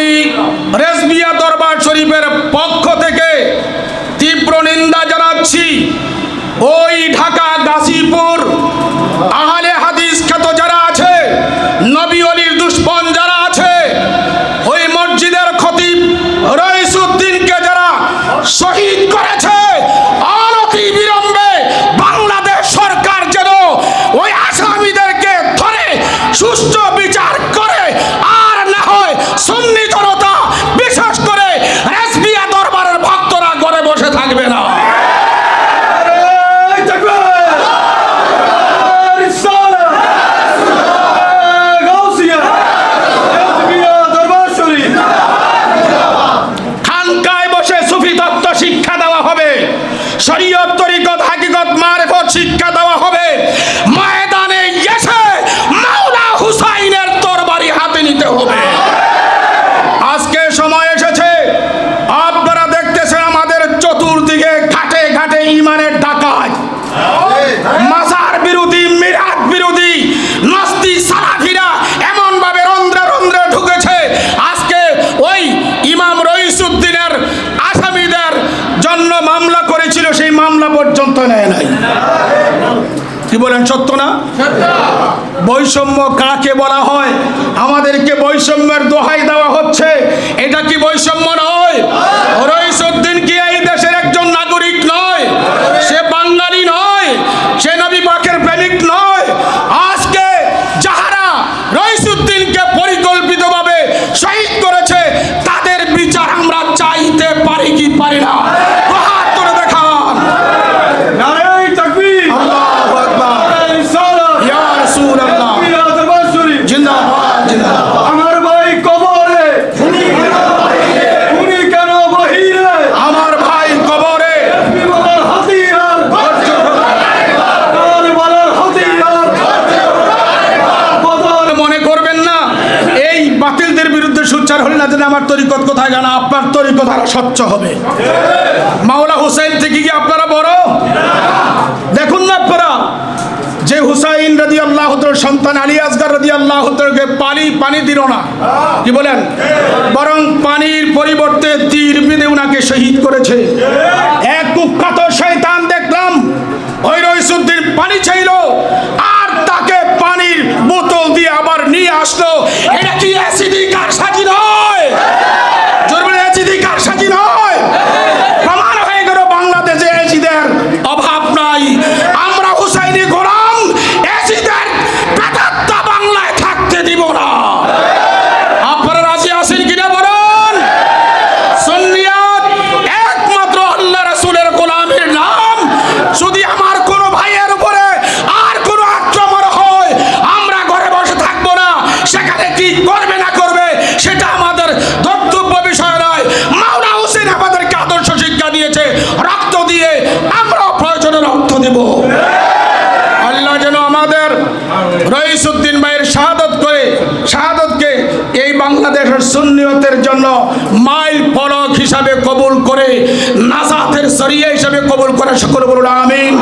আমি রেসবিয়া দরবার শরীফের পক্ষ থেকে তীব্র নিন্দা সেই পর্যন্ত নেয় নাই। কি বলেন সত্য না? বৈষম্য কাকে বলা হয়? আমাদেরকে বৈষম্যের দোহাই দেওয়া হচ্ছে। এটা কি বৈষম্য আমার তরিকত কোথায় জানা? আপনার তরিকত আরও স্বচ্ছ হবে। মাওলা হুসাইন থেকে কি আপনারা বড়? দেখুন না আপনারা। যে হুসাইন রাজি আল্লাহ সন্তান আলী আসগার রাজি আল্লাহ পানি পানি দিল না। কি বলেন? বরং পানির পরিবর্তে তীর বেঁধে উনাকে শহীদ করেছে। এক কুখ্যাত শয়তান দেখলাম ওই রইসুদ্দিন পানি চাইলো, আর তাকে পানির বোতল দিয়ে আবার নিয়ে আসলো। এটা কি অ্যাসিডি কারসাজি নয় জোর বলে অ্যাসিডি কারসাজি নয় প্রমাণ হয়ে গেল বাংলাদেশে অ্যাসিডের অভাব নাই আমরা হুসাইনি গোলাম অ্যাসিডের প্রেতাত্মা বাংলায় থাকতে দিব না আপনারা রাজি আছেন কিনা বলুন সুন্নিয়াত একমাত্র আল্লাহ রাসূলের গোলামের নাম যদি আমার কোনো ভাইয়ের উপরে আর কোনো আক্রমণ হয় আমরা ঘরে বসে থাকব না সেখানে কি করবে না করবে, সেটা আমাদের ধর্তব্য বিষয় নয়। মাওলা হোসেন আমাদেরকে আদর্শ শিক্ষা দিয়েছে, রক্ত দিয়ে আমরা প্রয়োজনে রক্ত দেব। আল্লাহ যেন আমাদের রইসুদ্দিন ভাইয়ের শাহাদত করে, শাহাদতকে এই বাংলাদেশের সুন্নিয়তের জন্য মাইল ফলক হিসাবে কবুল করে, নাজাতের সরিয়া হিসাবে কবুল করে। সকল বলুন, আমিন।